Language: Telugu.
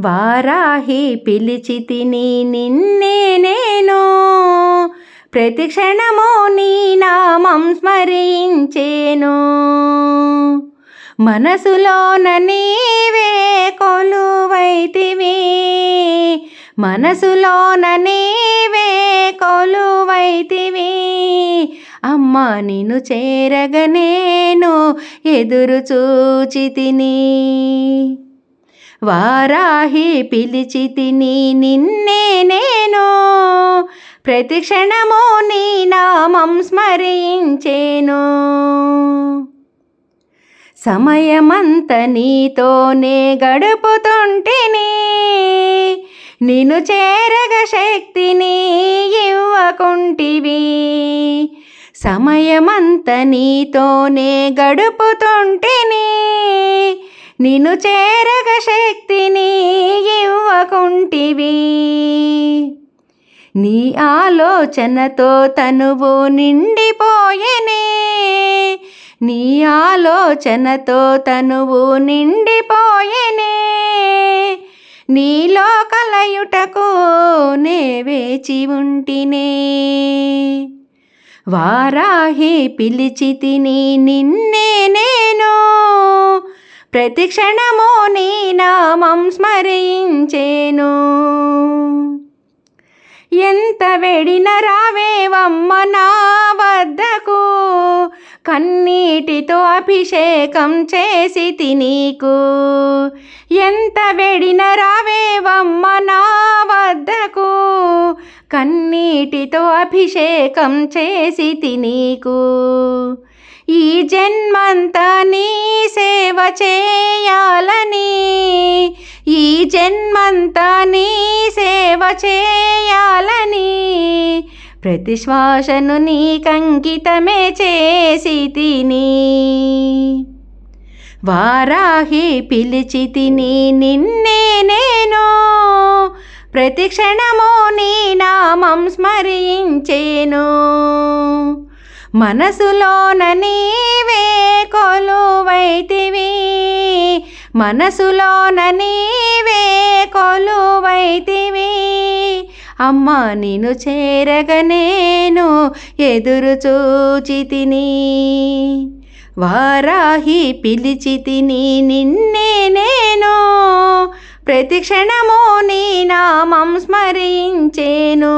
వారాహి పిలిచి తిని నిన్నే నేను. ప్రతి క్షణము నీ నామం స్మరించేను. మనసులోన నీవే కొలువైతివి. మనసులోన నీవే కొలువైతివి. అమ్మ నిన్ను చేరగ నేను ఎదురు చూచితిని. వారాహి పిలిచి తిని నిన్నే నేను. ప్రతి క్షణము నీ నామం స్మరించేను. సమయమంత నీతోనే గడుపుతుంటిని. నిన్ను చేరగ శక్తిని ఇవ్వకుంటివి. సమయమంత నీతోనే గడుపుతుంటిని. నిన్ను చేరగ శక్తిని ఇవ్వకుంటివి. నీ ఆలోచనతో తనువు నిండిపోయెనే. నీ ఆలోచనతో తనువు నిండిపోయెనే. నీలో కలయుటకు నే వేచి ఉంటినే. వారాహి పిలిచి తిని నిన్నే నేను ప్రతి క్షణము నీ నామం స్మరించేను. ఎంత వెడిన రావేవమ్మ నా వద్దకు? కన్నీటితో అభిషేకం చేసి తినీకు. ఎంత వెడిన రావేవమ్మ నా వద్దకు? కన్నీటితో అభిషేకం చేసి తినీకు. ఈ జన్మంతా నీ సేవ చేయాలని. ఈ జన్మంతా నీ సేవ చేయాలని. ప్రతి శ్వాసను నీకంకితమే చేసి తిని. వారాహి పిలిచి తిని నిన్నే నేను. ప్రతి క్షణము నీ నామం స్మరించేను. మనసులోన నీవే కొలువైతివి. మనసులోన నీవే కొలువైతివి. అమ్మ నిన్ను చేరగ నేను ఎదురు చూచి తిని వారాహి పిలిచి తిని నిన్నే నేను. ప్రతి క్షణము నీ నామం స్మరించేను.